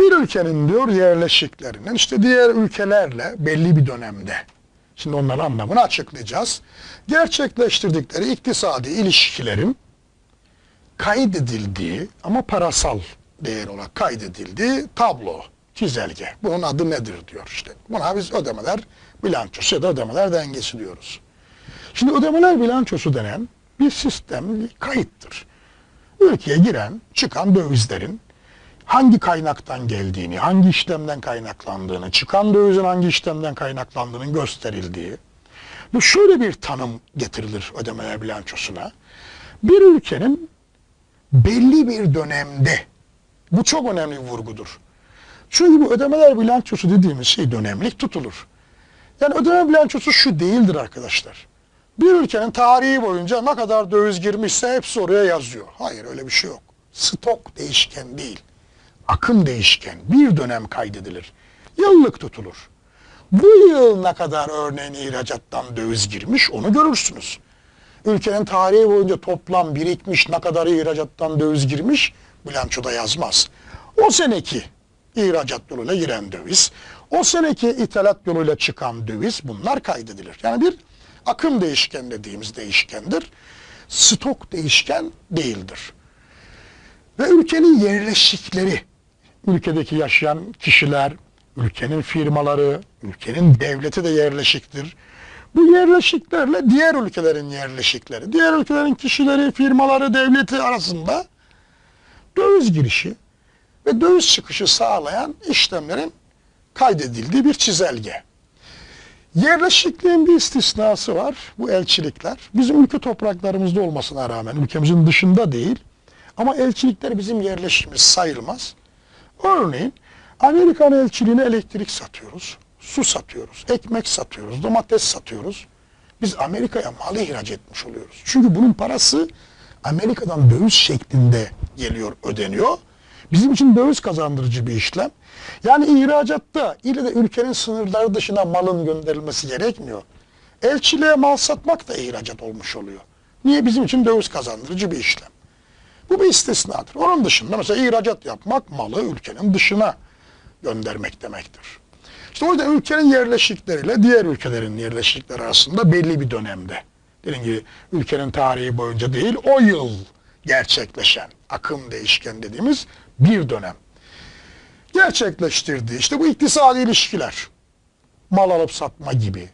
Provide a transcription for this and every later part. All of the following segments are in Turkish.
Bir ülkenin diyor yerleşiklerinin işte diğer ülkelerle belli bir dönemde şimdi onların anlamını açıklayacağız. Gerçekleştirdikleri iktisadi ilişkilerin kaydedildiği ama parasal değer olarak kaydedildiği tablo, çizelge. Bunun adı nedir diyor işte. Buna biz ödemeler bilançosu ya da ödemeler dengesi diyoruz. Şimdi ödemeler bilançosu denen bir sistem, bir kayıttır. Ülkeye giren, çıkan dövizlerin hangi kaynaktan geldiğini, hangi işlemden kaynaklandığını, çıkan dövizin hangi işlemden kaynaklandığının gösterildiği. Bu şöyle bir tanım getirilir ödemeler bilançosuna. Bir ülkenin belli bir dönemde, bu çok önemli bir vurgudur. Çünkü bu ödemeler bilançosu dediğimiz şey dönemlik tutulur. Yani ödeme bilançosu şu değildir arkadaşlar. Bir ülkenin tarihi boyunca ne kadar döviz girmişse hepsi oraya yazıyor. Hayır öyle bir şey yok. Stok değişken değil. Akım değişken. Bir dönem kaydedilir. Yıllık tutulur. Bu yıl ne kadar örneğin ihracattan döviz girmiş onu görürsünüz. Ülkenin tarihi boyunca toplam birikmiş ne kadar ihracattan döviz girmiş bilançoda yazmaz. O seneki ihracat yoluyla giren döviz, o seneki ithalat yoluyla çıkan döviz bunlar kaydedilir. Yani bir akım değişken dediğimiz değişkendir. Stok değişken değildir. Ve ülkenin yerleşikleri, ülkedeki yaşayan kişiler, ülkenin firmaları, ülkenin devleti de yerleşiktir. Bu yerleşiklerle diğer ülkelerin yerleşikleri, diğer ülkelerin kişileri, firmaları, devleti arasında döviz girişi ve döviz çıkışı sağlayan işlemlerin kaydedildiği bir çizelge. Yerleşikliğin bir istisnası var. Bu elçilikler. Bizim ülke topraklarımızda olmasına rağmen ülkemizin dışında değil. Ama elçilikler bizim yerleşimimiz sayılmaz. Örneğin Amerikan elçiliğine elektrik satıyoruz, su satıyoruz, ekmek satıyoruz, domates satıyoruz. Biz Amerika'ya mal ihraç etmiş oluyoruz. Çünkü bunun parası Amerika'dan döviz şeklinde geliyor, ödeniyor. Bizim için döviz kazandırıcı bir işlem. Yani ihracatta ile de ülkenin sınırları dışına malın gönderilmesi gerekmiyor. Elçiliğe mal satmak da ihracat olmuş oluyor. Niye? Bizim için döviz kazandırıcı bir işlem. Bu bir istisnadır. Onun dışında mesela ihracat yapmak malı ülkenin dışına göndermek demektir. İşte o yüzden ülkenin yerleşikleriyle diğer ülkelerin yerleşikleri arasında belli bir dönemde. Dediğim gibi ülkenin tarihi boyunca değil o yıl gerçekleşen akım değişken dediğimiz bir dönem. Gerçekleştirdiği işte bu iktisadi ilişkiler. Mal alıp satma gibi.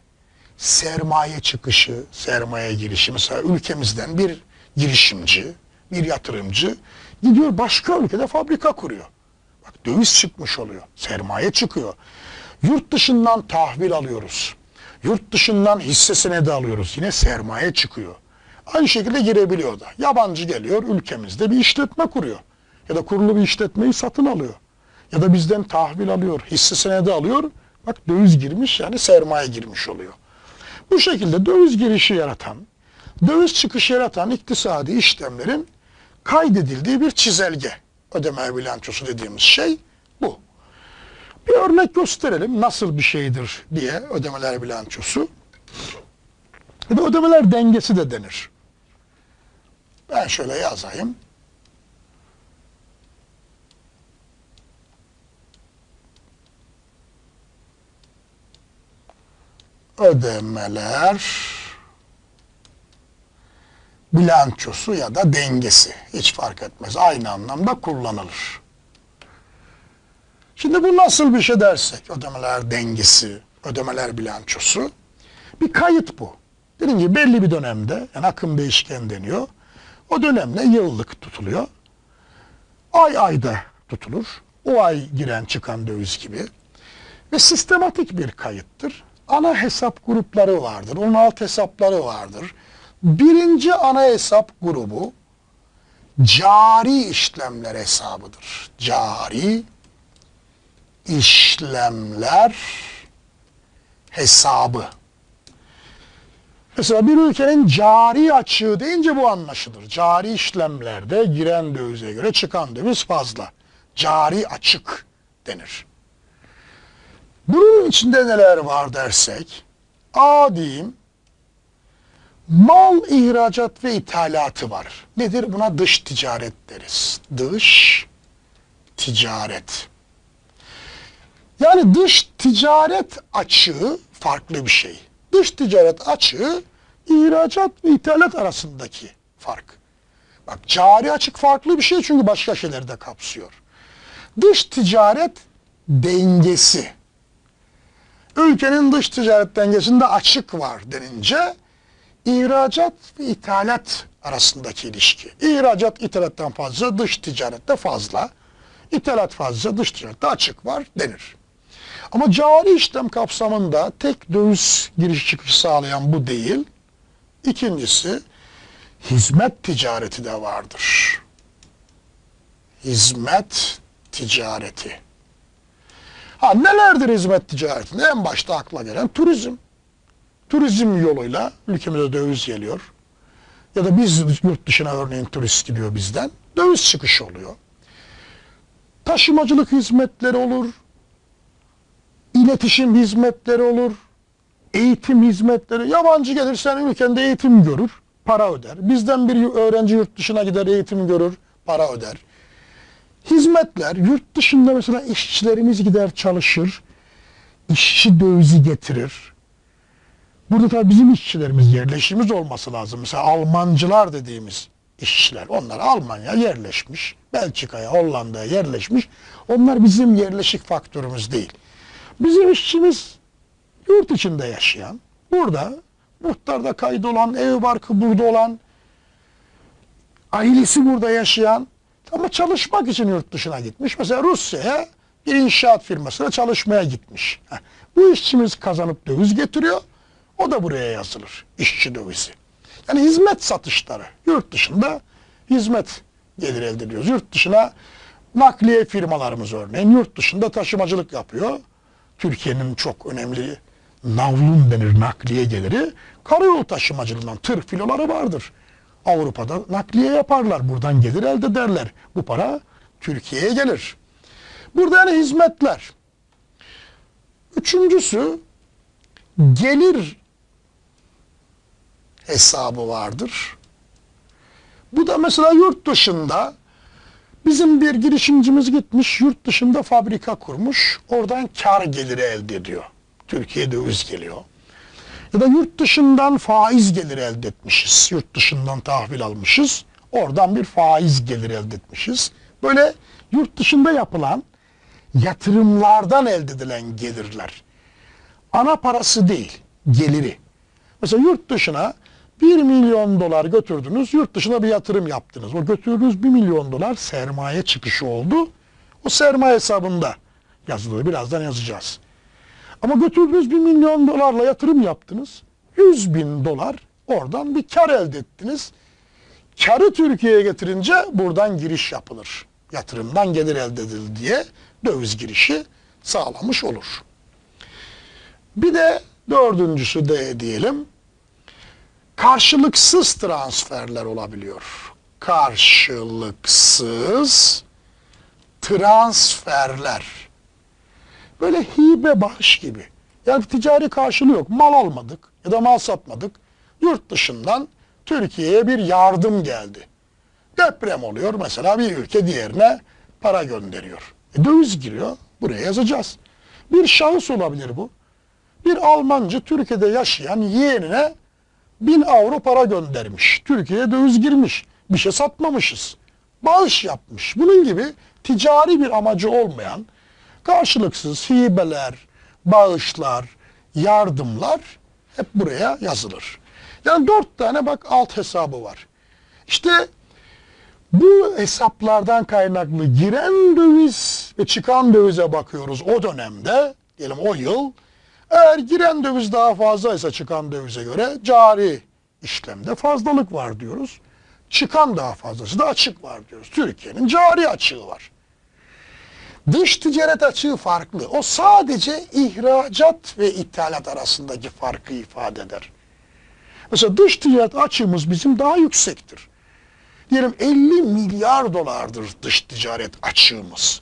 Sermaye çıkışı, sermaye girişi. Mesela ülkemizden bir girişimci, bir yatırımcı gidiyor başka ülkede fabrika kuruyor. Bak döviz çıkmış oluyor. Sermaye çıkıyor. Yurt dışından tahvil alıyoruz. Yurt dışından hisse senedi alıyoruz. Yine sermaye çıkıyor. Aynı şekilde girebiliyor da. Yabancı geliyor ülkemizde bir işletme kuruyor. Ya da kurulu bir işletmeyi satın alıyor. Ya da bizden tahvil alıyor, hisse senedi alıyor. Bak döviz girmiş yani sermaye girmiş oluyor. Bu şekilde döviz girişi yaratan, döviz çıkışı yaratan iktisadi işlemlerin kaydedildiği bir çizelge. Ödeme bilançosu dediğimiz şey bu. Bir örnek gösterelim nasıl bir şeydir diye ödemeler bilançosu. Ve ödemeler dengesi de denir. Ben şöyle yazayım. Ödemeler bilançosu ya da dengesi hiç fark etmez. Aynı anlamda kullanılır. Şimdi bu nasıl bir şey dersek ödemeler dengesi, ödemeler bilançosu bir kayıt bu. Dediğim gibi belli bir dönemde yani akım değişken deniyor. O dönemle yıllık tutuluyor. Ay ayda tutulur. O ay giren çıkan döviz gibi. Ve sistematik bir kayıttır. Ana hesap grupları vardır. Onun alt hesapları vardır. Birinci ana hesap grubu cari işlemler hesabıdır. Cari işlemler hesabı. Mesela bir ülkenin cari açığı deyince bu anlaşılır. Cari işlemlerde giren dövize göre çıkan döviz fazla. Cari açık denir. Bunun içinde neler var dersek, A diyeyim, mal ihracat ve ithalatı var. Nedir? Buna dış ticaret deriz. Dış ticaret. Yani dış ticaret açığı farklı bir şey. Dış ticaret açığı ihracat ve ithalat arasındaki fark. Bak cari açık farklı bir şey çünkü başka şeyleri de kapsıyor. Dış ticaret dengesi. Ülkenin dış ticaret dengesinde açık var denince ihracat ve ithalat arasındaki ilişki. İhracat ithalattan fazla, dış ticarette fazla. İthalat fazla, dış ticarette açık var denir. Ama cari işlem kapsamında tek döviz giriş çıkış sağlayan bu değil. İkincisi hizmet ticareti de vardır. Hizmet ticareti. Ha nelerdir hizmet ticaretinde? En başta akla gelen turizm. Turizm yoluyla ülkemize döviz geliyor. Ya da biz yurt dışına örneğin turist gidiyor bizden. Döviz çıkışı oluyor. Taşımacılık hizmetleri olur. İletişim hizmetleri olur. Eğitim hizmetleri. Yabancı gelir senin ülkende eğitim görür. Para öder. Bizden bir öğrenci yurt dışına gider eğitim görür. Para öder. Hizmetler, yurt dışında mesela işçilerimiz gider çalışır, işçi dövizi getirir. Burada tabii bizim işçilerimiz yerleşimiz olması lazım. Mesela Almancılar dediğimiz işçiler, onlar Almanya yerleşmiş, Belçika'ya, Hollanda'ya yerleşmiş. Onlar bizim yerleşik faktörümüz değil. Bizim işçimiz yurt içinde yaşayan, burada muhtarda kaydolan, ev barkı burada olan, ailesi burada yaşayan ama çalışmak için yurt dışına gitmiş. Mesela Rusya'ya bir inşaat firmasına çalışmaya gitmiş. Bu işçimiz kazanıp döviz getiriyor. O da buraya yazılır. İşçi dövizi. Yani hizmet satışları. Yurt dışında hizmet gelir elde ediyoruz. Yurt dışına nakliye firmalarımız örneğin yurt dışında taşımacılık yapıyor. Türkiye'nin çok önemli navlun denir nakliye geliri. Karayolu taşımacılığından tır filoları vardır. Avrupa'da nakliye yaparlar. Buradan gelir elde ederler. Bu para Türkiye'ye gelir. Burada yani hizmetler. Üçüncüsü gelir hesabı vardır. Bu da mesela yurt dışında bizim bir girişimcimiz gitmiş yurt dışında fabrika kurmuş. Oradan kar geliri elde ediyor. Türkiye'de döviz geliyor. Ya da yurt dışından faiz geliri elde etmişiz. Yurt dışından tahvil almışız. Oradan bir faiz geliri elde etmişiz. Böyle yurt dışında yapılan yatırımlardan elde edilen gelirler. Ana parası değil, geliri. Mesela yurt dışına 1 milyon dolar götürdünüz, yurt dışına bir yatırım yaptınız. O götürdüğünüz 1 milyon dolar sermaye çıkışı oldu. O sermaye hesabında yazılıyor. Birazdan yazacağız. Ama götürdüğünüz 1 milyon dolarla yatırım yaptınız. 100 bin dolar oradan bir kar elde ettiniz. Karı Türkiye'ye getirince buradan giriş yapılır. Yatırımdan gelir elde edildi diye döviz girişi sağlamış olur. Bir de dördüncüsü de diyelim karşılıksız transferler olabiliyor. Karşılıksız transferler. Böyle hibe bağış gibi. Yani ticari karşılığı yok. Mal almadık ya da mal satmadık. Yurt dışından Türkiye'ye bir yardım geldi. Deprem oluyor mesela bir ülke diğerine para gönderiyor. E, döviz giriyor. Buraya yazacağız. Bir şahıs olabilir bu. Bir Almancı Türkiye'de yaşayan yeğenine bin avro para göndermiş. Türkiye'ye döviz girmiş. Bir şey satmamışız. Bağış yapmış. Bunun gibi ticari bir amacı olmayan karşılıksız hibeler, bağışlar, yardımlar hep buraya yazılır. Yani dört tane bak alt hesabı var. İşte bu hesaplardan kaynaklı giren döviz ve çıkan dövize bakıyoruz o dönemde, diyelim o yıl. Eğer giren döviz daha fazlaysa çıkan dövize göre cari işlemde fazlalık var diyoruz. Çıkan daha fazlası da açık var diyoruz. Türkiye'nin cari açığı var. Dış ticaret açığı farklı. O sadece ihracat ve ithalat arasındaki farkı ifade eder. Mesela dış ticaret açığımız bizim daha yüksektir. Diyelim 50 milyar dolardır dış ticaret açığımız.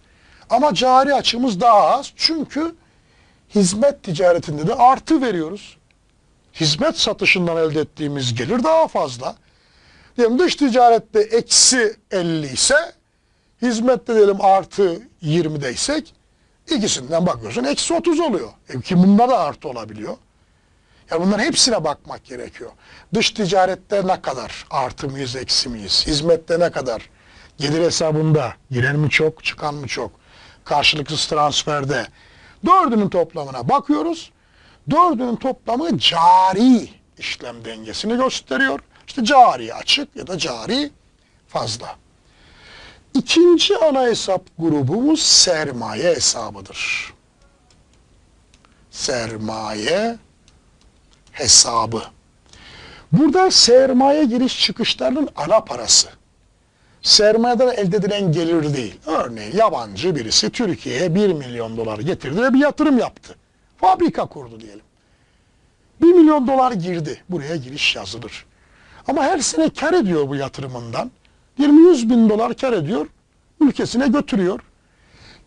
Ama cari açığımız daha az. Çünkü hizmet ticaretinde de artı veriyoruz. Hizmet satışından elde ettiğimiz gelir daha fazla. Diyelim dış ticarette eksi 50 ise hizmette diyelim artı 20'deysek İkisinden bakıyorsun eksi 30 oluyor. E ki bunda da artı olabiliyor. Yani bunların hepsine bakmak gerekiyor. Dış ticarette ne kadar artı mıyız, eksi miyiz? Hizmette ne kadar? Gelir hesabında giren mi çok, çıkan mı çok? Karşılıksız transferde. Dördünün toplamına bakıyoruz. Dördünün toplamı cari işlem dengesini gösteriyor. İşte cari açık ya da cari fazla. İkinci ana hesap grubumuz sermaye hesabıdır. Sermaye hesabı. Burada sermaye giriş çıkışlarının ana parası. Sermayeden elde edilen gelir değil. Örneğin yabancı birisi Türkiye'ye 1 milyon dolar getirdi ve bir yatırım yaptı. Fabrika kurdu diyelim. 1 milyon dolar girdi. Buraya giriş yazılır. Ama her sene kar ediyor bu yatırımından. 20-100 bin dolar kar ediyor. Ülkesine götürüyor.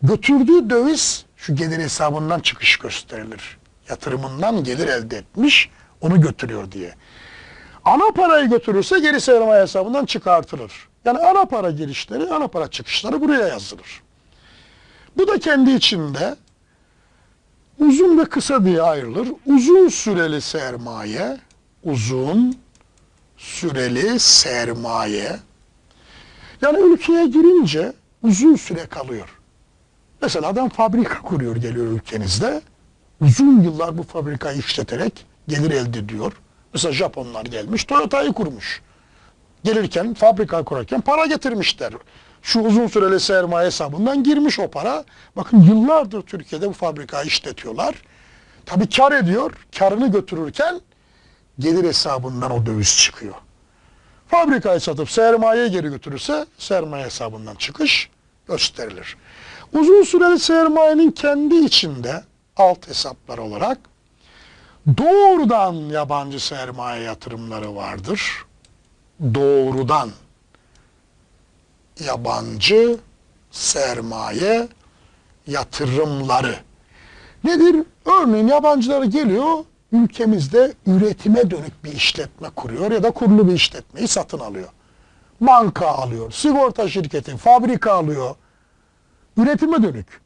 Götürdüğü döviz şu gelir hesabından çıkış gösterilir. Yatırımından gelir elde etmiş onu götürüyor diye. Ana parayı götürürse geri sermaye hesabından çıkartılır. Yani ana para girişleri, ana para çıkışları buraya yazılır. Bu da kendi içinde uzun ve kısa diye ayrılır. Uzun süreli sermaye, uzun süreli sermaye. Yani ülkeye girince uzun süre kalıyor. Mesela adam fabrika kuruyor geliyor ülkenizde. Uzun yıllar bu fabrikayı işleterek gelir elde ediyor. Mesela Japonlar gelmiş Toyota'yı kurmuş. Gelirken fabrika kurarken para getirmişler. Şu uzun süreli sermaye hesabından girmiş o para. Bakın yıllardır Türkiye'de bu fabrikayı işletiyorlar. Tabii kar ediyor. Karını götürürken gelir hesabından o döviz çıkıyor. Fabrikayı satıp sermaye geri götürürse sermaye hesabından çıkış gösterilir. Uzun süreli sermayenin kendi içinde alt hesaplar olarak doğrudan yabancı sermaye yatırımları vardır. Doğrudan yabancı sermaye yatırımları. Nedir? Örneğin yabancıları geliyor, ülkemizde üretime dönük bir işletme kuruyor ya da kurulu bir işletmeyi satın alıyor. Banka alıyor, sigorta şirketi, fabrika alıyor. Üretime dönük.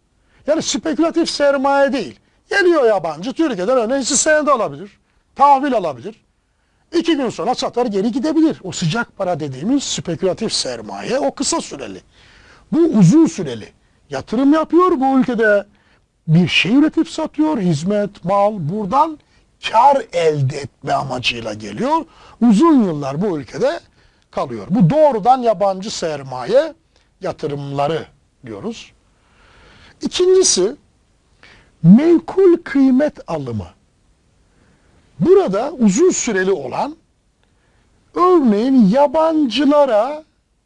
Yani spekülatif sermaye değil. Geliyor yabancı, Türkiye'den örneğin hisse senedi alabilir, tahvil alabilir. İki gün sonra satar geri gidebilir. O sıcak para dediğimiz spekülatif sermaye o kısa süreli. Bu uzun süreli. Yatırım yapıyor bu ülkede bir şey üretip satıyor, hizmet, mal buradan kar elde etme amacıyla geliyor. Uzun yıllar bu ülkede kalıyor. Bu doğrudan yabancı sermaye yatırımları diyoruz. İkincisi menkul kıymet alımı. Burada uzun süreli olan örneğin yabancılara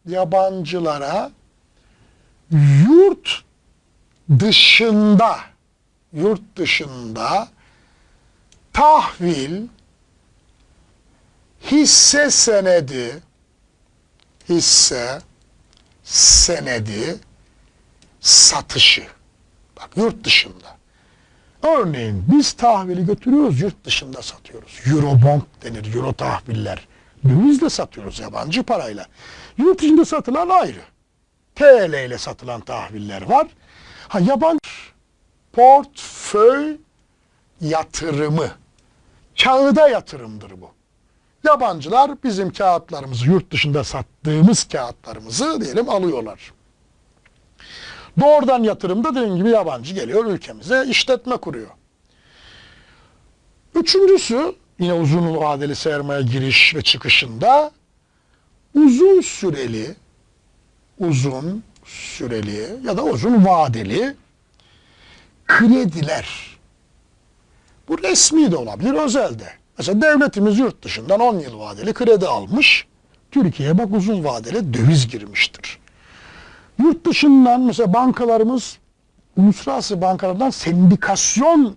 yabancılara yurt dışında yurt dışında tahvil hisse senedi hisse senedi satışı. Bak yurt dışında Örneğin biz tahvili götürüyoruz yurt dışında satıyoruz. Eurobond denir, euro tahviller. Dövizle satıyoruz yabancı parayla. Yurt dışında satılan ayrı. TL ile satılan tahviller var. Ha yabancı portföy yatırımı. Kağıda yatırımdır bu. Yabancılar bizim kağıtlarımızı, yurt dışında sattığımız kağıtlarımızı diyelim alıyorlar. Doğrudan yatırımda dediğim gibi yabancı geliyor ülkemize işletme kuruyor. Üçüncüsü yine uzun vadeli sermaye giriş ve çıkışında uzun süreli uzun süreli ya da uzun vadeli krediler. Bu resmi de olabilir, özel de. Mesela devletimiz yurt dışından 10 yıl vadeli kredi almış. Türkiye'ye bak uzun vadeli döviz girmiştir. Yurt dışından mesela bankalarımız uluslararası bankalardan sendikasyon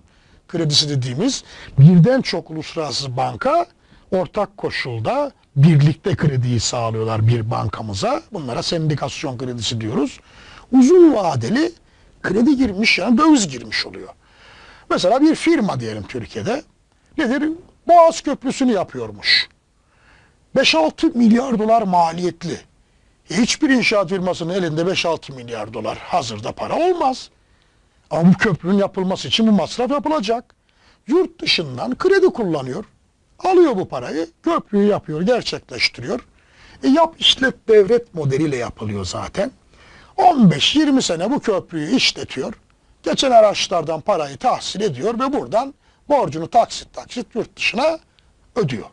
kredisi dediğimiz birden çok uluslararası banka ortak koşulda birlikte krediyi sağlıyorlar bir bankamıza. Bunlara sendikasyon kredisi diyoruz. Uzun vadeli kredi girmiş yani döviz girmiş oluyor. Mesela bir firma diyelim Türkiye'de nedir? Boğaz Köprüsü'nü yapıyormuş. 5-6 milyar dolar maliyetli. Hiçbir inşaat firmasının elinde 5-6 milyar dolar hazırda para olmaz. Ama bu köprünün yapılması için bu masraf yapılacak. Yurt dışından kredi kullanıyor. Alıyor bu parayı, köprüyü yapıyor, gerçekleştiriyor. E yap işlet devret modeliyle yapılıyor zaten. 15-20 sene bu köprüyü işletiyor. Geçen araçlardan parayı tahsil ediyor ve buradan borcunu taksit taksit yurt dışına ödüyor.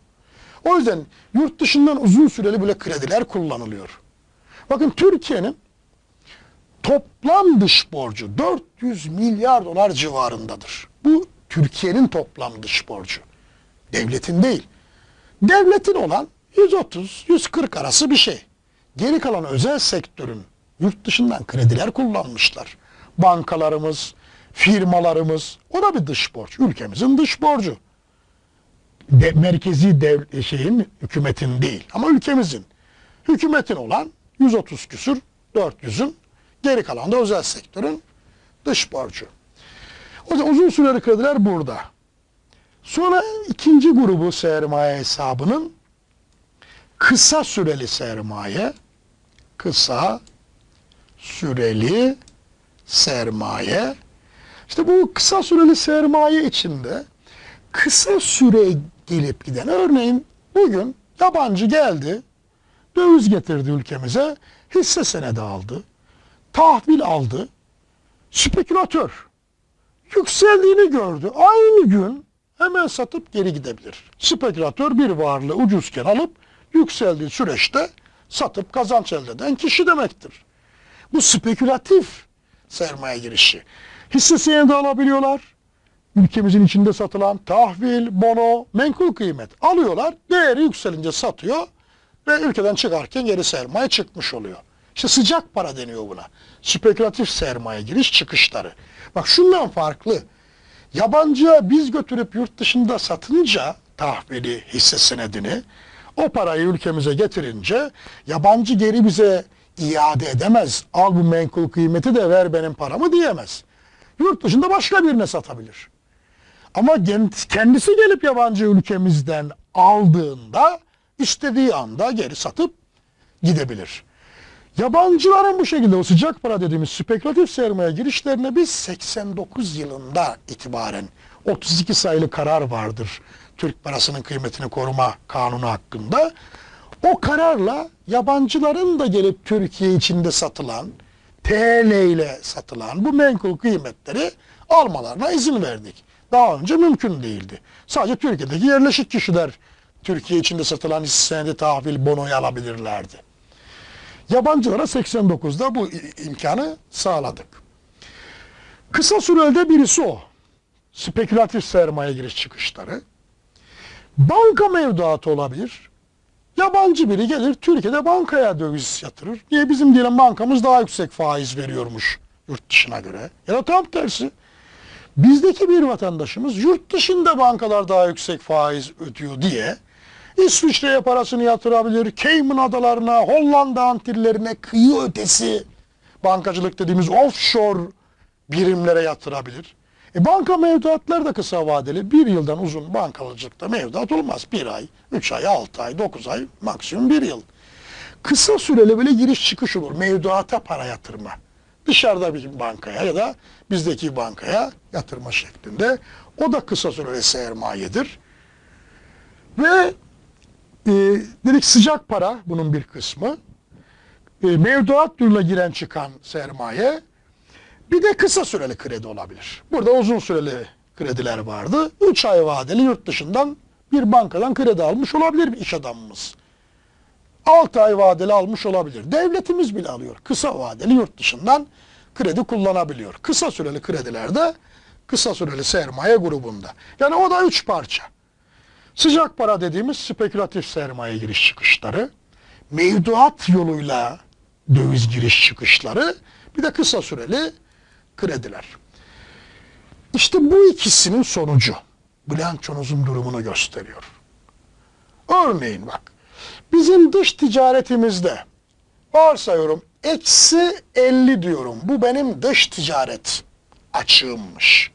O yüzden yurt dışından uzun süreli böyle krediler kullanılıyor. Bakın Türkiye'nin toplam dış borcu 400 milyar dolar civarındadır. Bu Türkiye'nin toplam dış borcu. Devletin değil. Devletin olan 130-140 arası bir şey. Geri kalan özel sektörün yurt dışından krediler kullanmışlar. Bankalarımız, firmalarımız o da bir dış borç. Ülkemizin dış borcu. De, merkezi dev, şeyin hükümetin değil ama ülkemizin. Hükümetin olan 130 küsür 400'ün geri kalan da özel sektörün dış borcu. O yüzden uzun süreli krediler burada. Sonra ikinci grubu sermaye hesabının kısa süreli sermaye, kısa süreli sermaye. İşte bu kısa süreli sermaye içinde kısa süre gelip giden örneğin bugün yabancı geldi, döviz getirdi ülkemize, hisse senedi aldı, tahvil aldı, spekülatör yükseldiğini gördü. Aynı gün hemen satıp geri gidebilir. Spekülatör bir varlığı ucuzken alıp yükseldiği süreçte satıp kazanç elde eden kişi demektir. Bu spekülatif sermaye girişi. Hisse senedi alabiliyorlar. Ülkemizin içinde satılan tahvil, bono, menkul kıymet alıyorlar. Değeri yükselince satıyor ve ülkeden çıkarken geri sermaye çıkmış oluyor. İşte sıcak para deniyor buna. Spekülatif sermaye giriş çıkışları. Bak şundan farklı. Yabancıya biz götürüp yurt dışında satınca tahvili, hisse senedini o parayı ülkemize getirince yabancı geri bize iade edemez. Al bu menkul kıymeti de ver benim paramı diyemez. Yurt dışında başka birine satabilir. Ama kendisi gelip yabancı ülkemizden aldığında istediği anda geri satıp gidebilir. Yabancıların bu şekilde o sıcak para dediğimiz spekülatif sermaye girişlerine biz 89 yılında itibaren 32 sayılı karar vardır. Türk parasının kıymetini koruma kanunu hakkında. O kararla yabancıların da gelip Türkiye içinde satılan, TL ile satılan bu menkul kıymetleri almalarına izin verdik. Daha önce mümkün değildi. Sadece Türkiye'deki yerleşik kişiler Türkiye içinde satılan hisse senedi tahvil bonoyu alabilirlerdi. Yabancılara 89'da bu imkanı sağladık. Kısa sürede birisi o. Spekülatif sermaye giriş çıkışları. Banka mevduatı olabilir. Yabancı biri gelir Türkiye'de bankaya döviz yatırır. Niye bizim diyelim bankamız daha yüksek faiz veriyormuş yurt dışına göre. Ya da tam tersi. Bizdeki bir vatandaşımız yurt dışında bankalar daha yüksek faiz ödüyor diye İsviçre'ye parasını yatırabilir, Cayman Adalarına, Hollanda Antillerine, kıyı ötesi bankacılık dediğimiz offshore birimlere yatırabilir. E banka mevduatları da kısa vadeli. Bir yıldan uzun bankacılıkta mevduat olmaz. Bir ay, üç ay, altı ay, dokuz ay, maksimum bir yıl. Kısa süreli böyle giriş çıkış olur. Mevduata para yatırma. Dışarıda bir bankaya ya da bizdeki bankaya yatırma şeklinde. O da kısa süreli sermayedir. Ve e, dedik sıcak para bunun bir kısmı. E, mevduat yoluna giren çıkan sermaye. Bir de kısa süreli kredi olabilir. Burada uzun süreli krediler vardı. 3 ay vadeli yurt dışından bir bankadan kredi almış olabilir bir iş adamımız. 6 ay vadeli almış olabilir. Devletimiz bile alıyor. Kısa vadeli yurt dışından kredi kullanabiliyor. Kısa süreli kredilerde kısa süreli sermaye grubunda. Yani o da 3 parça. Sıcak para dediğimiz spekülatif sermaye giriş çıkışları, mevduat yoluyla döviz giriş çıkışları, bir de kısa süreli krediler. İşte bu ikisinin sonucu bilançonuzun durumunu gösteriyor. Örneğin bak, bizim dış ticaretimizde varsayıyorum eksi 50 diyorum. Bu benim dış ticaret açığımmış.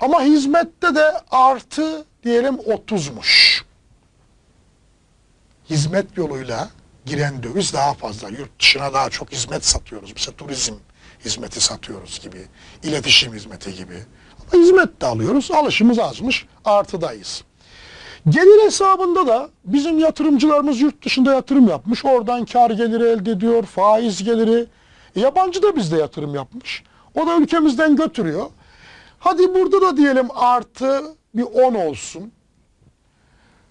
Ama hizmette de artı diyelim 30'muş. Hizmet yoluyla giren döviz daha fazla. Yurt dışına daha çok hizmet satıyoruz. Mesela turizm hizmeti satıyoruz gibi, iletişim hizmeti gibi. Ama hizmet de alıyoruz, alışımız azmış, artıdayız. Gelir hesabında da bizim yatırımcılarımız yurt dışında yatırım yapmış. Oradan kar geliri elde ediyor, faiz geliri. E, yabancı da bizde yatırım yapmış. O da ülkemizden götürüyor. Hadi burada da diyelim artı bir 10 olsun.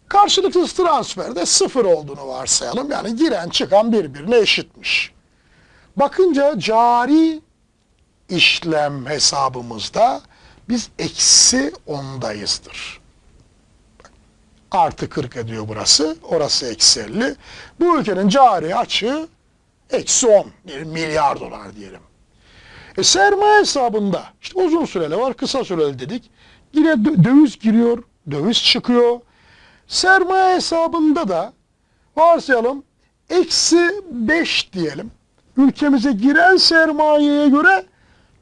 Karşılıksız transferde sıfır olduğunu varsayalım. Yani giren çıkan birbirine eşitmiş. Bakınca cari işlem hesabımızda biz eksi ondayızdır. Artı 40 ediyor burası. Orası eksi 50. Bu ülkenin cari açığı eksi 10. diyelim, Milyar dolar diyelim. E sermaye hesabında işte uzun süreli var, kısa süreli dedik. Yine dö- döviz giriyor, döviz çıkıyor. Sermaye hesabında da varsayalım eksi 5 diyelim. Ülkemize giren sermayeye göre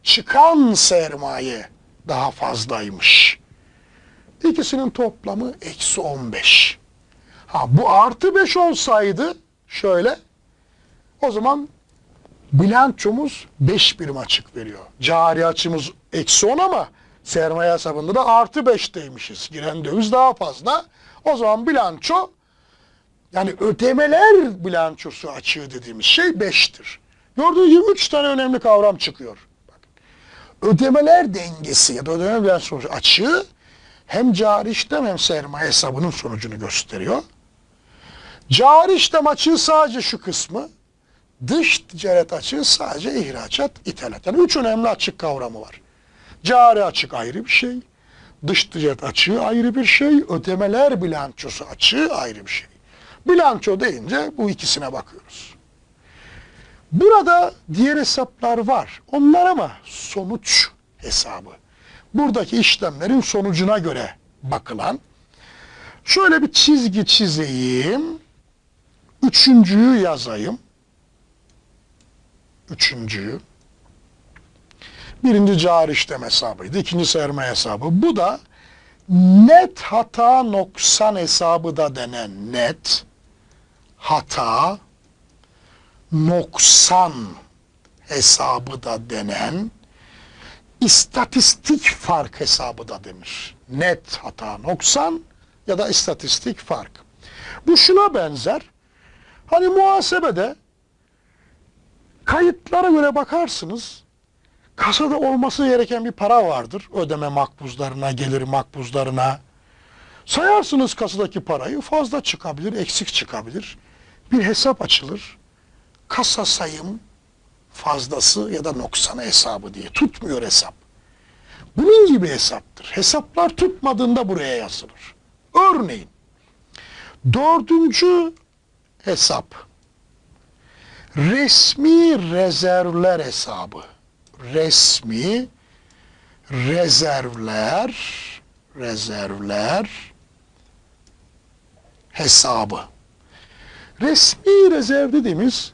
çıkan sermaye daha fazlaymış. İkisinin toplamı eksi 15. Ha bu artı 5 olsaydı şöyle o zaman bilançomuz 5 birim açık veriyor. Cari açımız eksi 10 ama sermaye hesabında da artı 5'teymişiz. Giren döviz daha fazla. O zaman bilanço yani ödemeler bilançosu açığı dediğimiz şey 5'tir. Gördüğünüz gibi 3 tane önemli kavram çıkıyor. Bakın. Ödemeler dengesi ya da ödeme bilançosu açığı hem cari işlem hem sermaye hesabının sonucunu gösteriyor. Cari işlem açığı sadece şu kısmı, dış ticaret açığı sadece ihracat, ithalat. Yani üç önemli açık kavramı var. Cari açık ayrı bir şey, dış ticaret açığı ayrı bir şey, ödemeler bilançosu açığı ayrı bir şey. Bilanço deyince bu ikisine bakıyoruz. Burada diğer hesaplar var. Onlar ama sonuç hesabı. Buradaki işlemlerin sonucuna göre bakılan. Şöyle bir çizgi çizeyim. Üçüncüyü yazayım. Üçüncüyü. Birinci cari işlem hesabıydı. ikinci sermaye hesabı. Bu da net hata noksan hesabı da denen net hata noksan hesabı da denen istatistik fark hesabı da denir. Net hata noksan ya da istatistik fark. Bu şuna benzer. Hani muhasebede kayıtlara göre bakarsınız. Kasada olması gereken bir para vardır. Ödeme makbuzlarına, gelir makbuzlarına. Sayarsınız kasadaki parayı fazla çıkabilir, eksik çıkabilir. Bir hesap açılır. Kasa sayım fazlası ya da noksanı hesabı diye tutmuyor hesap. Bunun gibi hesaptır. Hesaplar tutmadığında buraya yazılır. Örneğin dördüncü hesap resmi rezervler hesabı. Resmi rezervler rezervler hesabı. Resmi rezerv dediğimiz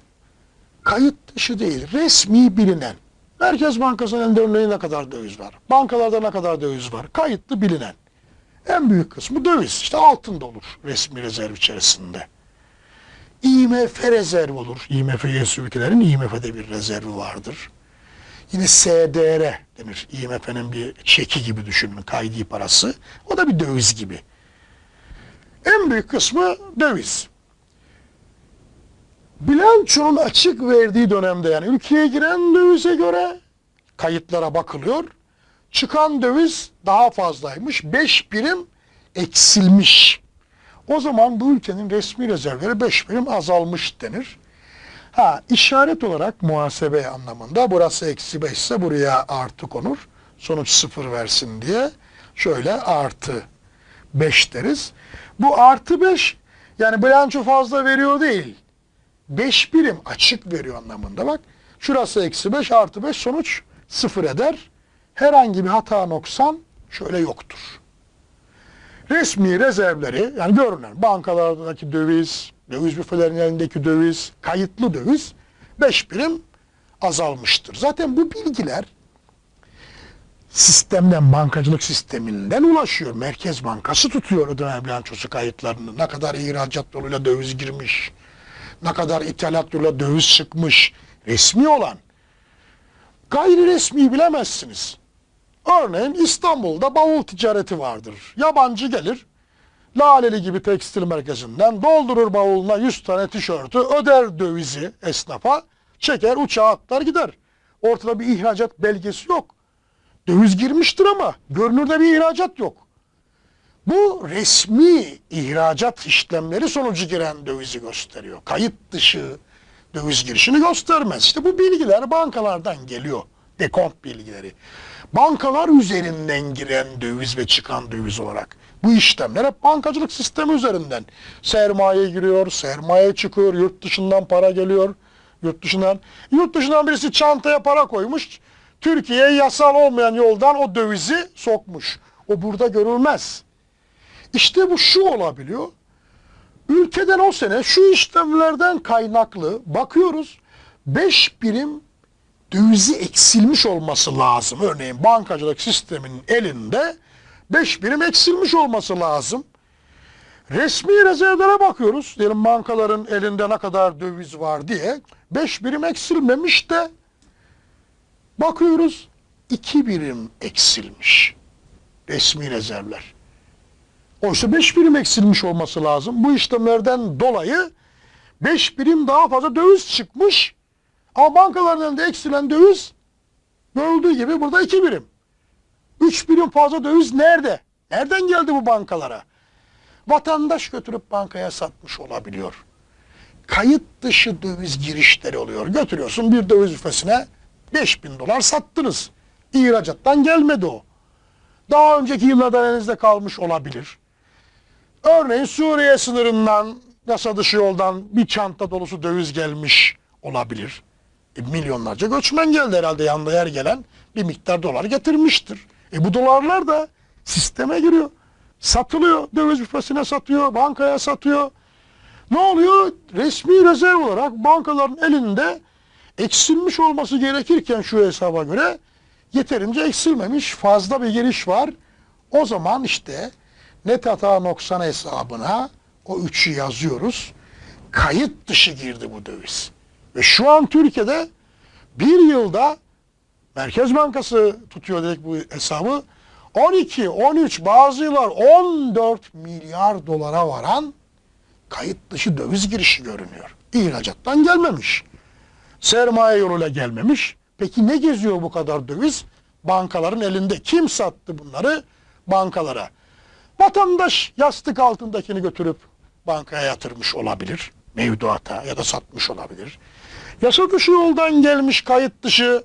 kayıt dışı değil, resmi bilinen. Merkez Bankası'nın örneğin ne kadar döviz var? Bankalarda ne kadar döviz var? Kayıtlı bilinen. En büyük kısmı döviz. İşte altın da olur resmi rezerv içerisinde. IMF rezerv olur. IMF üyesi ülkelerin IMF'de bir rezervi vardır. Yine SDR denir. IMF'nin bir çeki gibi düşünün, kaydi parası. O da bir döviz gibi. En büyük kısmı döviz. Bilançonun açık verdiği dönemde yani ülkeye giren dövize göre kayıtlara bakılıyor. Çıkan döviz daha fazlaymış. 5 birim eksilmiş. O zaman bu ülkenin resmi rezervleri 5 birim azalmış denir. Ha işaret olarak muhasebe anlamında burası eksi 5 ise buraya artı konur. Sonuç sıfır versin diye şöyle artı 5 deriz. Bu artı 5 yani bilanço fazla veriyor değil. 5 birim açık veriyor anlamında bak. Şurası eksi 5 artı 5 sonuç sıfır eder. Herhangi bir hata noksan şöyle yoktur. Resmi rezervleri yani görünen bankalardaki döviz, döviz büfelerinin elindeki döviz, kayıtlı döviz 5 birim azalmıştır. Zaten bu bilgiler sistemden, bankacılık sisteminden ulaşıyor. Merkez Bankası tutuyor ödeme bilançosu kayıtlarını. Ne kadar ihracat yoluyla döviz girmiş, ne kadar ithalat yoluyla döviz çıkmış, resmi olan. Gayri resmi bilemezsiniz. Örneğin İstanbul'da bavul ticareti vardır. Yabancı gelir, Laleli gibi tekstil merkezinden doldurur bavuluna 100 tane tişörtü, öder dövizi esnafa, çeker uçağa atlar gider. Ortada bir ihracat belgesi yok. Döviz girmiştir ama görünürde bir ihracat yok. Bu resmi ihracat işlemleri sonucu giren dövizi gösteriyor. Kayıt dışı döviz girişini göstermez. İşte bu bilgiler bankalardan geliyor. Dekont bilgileri. Bankalar üzerinden giren döviz ve çıkan döviz olarak. Bu işlemler hep bankacılık sistemi üzerinden. Sermaye giriyor, sermaye çıkıyor, yurt dışından para geliyor. Yurt dışından, yurt dışından birisi çantaya para koymuş. Türkiye'ye yasal olmayan yoldan o dövizi sokmuş. O burada görülmez. İşte bu şu olabiliyor. Ülkeden o sene şu işlemlerden kaynaklı bakıyoruz 5 birim dövizi eksilmiş olması lazım. Örneğin bankacılık sisteminin elinde 5 birim eksilmiş olması lazım. Resmi rezervlere bakıyoruz. Diyelim bankaların elinde ne kadar döviz var diye. 5 birim eksilmemiş de bakıyoruz 2 birim eksilmiş. Resmi rezervler. Oysa 5 birim eksilmiş olması lazım. Bu işlemlerden dolayı 5 birim daha fazla döviz çıkmış. Ama bankaların elinde eksilen döviz görüldüğü gibi burada 2 birim. 3 birim fazla döviz nerede? Nereden geldi bu bankalara? Vatandaş götürüp bankaya satmış olabiliyor. Kayıt dışı döviz girişleri oluyor. Götürüyorsun bir döviz büfesine 5000 dolar sattınız. İhracattan gelmedi o. Daha önceki yıllardan elinizde kalmış olabilir. Örneğin Suriye sınırından yasa dışı yoldan bir çanta dolusu döviz gelmiş olabilir. E, milyonlarca göçmen geldi herhalde yanında yer gelen bir miktar dolar getirmiştir. E bu dolarlar da sisteme giriyor. Satılıyor. Döviz büfesine satıyor. Bankaya satıyor. Ne oluyor? Resmi rezerv olarak bankaların elinde eksilmiş olması gerekirken şu hesaba göre yeterince eksilmemiş fazla bir giriş var. O zaman işte net hata noksan hesabına o üçü yazıyoruz. Kayıt dışı girdi bu döviz. Ve şu an Türkiye'de bir yılda Merkez Bankası tutuyor dedik bu hesabı. 12, 13, bazı yıllar 14 milyar dolara varan kayıt dışı döviz girişi görünüyor. İhracattan gelmemiş. Sermaye yoluyla gelmemiş. Peki ne geziyor bu kadar döviz? Bankaların elinde. Kim sattı bunları? Bankalara. Vatandaş yastık altındakini götürüp bankaya yatırmış olabilir. Mevduata ya da satmış olabilir. Yasa dışı yoldan gelmiş kayıt dışı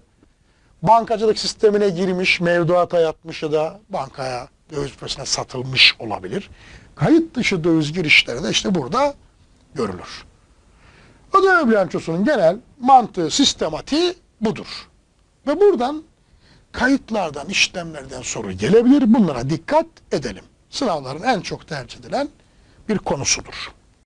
bankacılık sistemine girmiş, mevduata yatmış ya da bankaya döviz büfesine satılmış olabilir. Kayıt dışı döviz girişleri de işte burada görülür. Ödeme bilançosunun genel mantığı, sistematiği budur. Ve buradan kayıtlardan, işlemlerden soru gelebilir. Bunlara dikkat edelim. Sınavların en çok tercih edilen bir konusudur.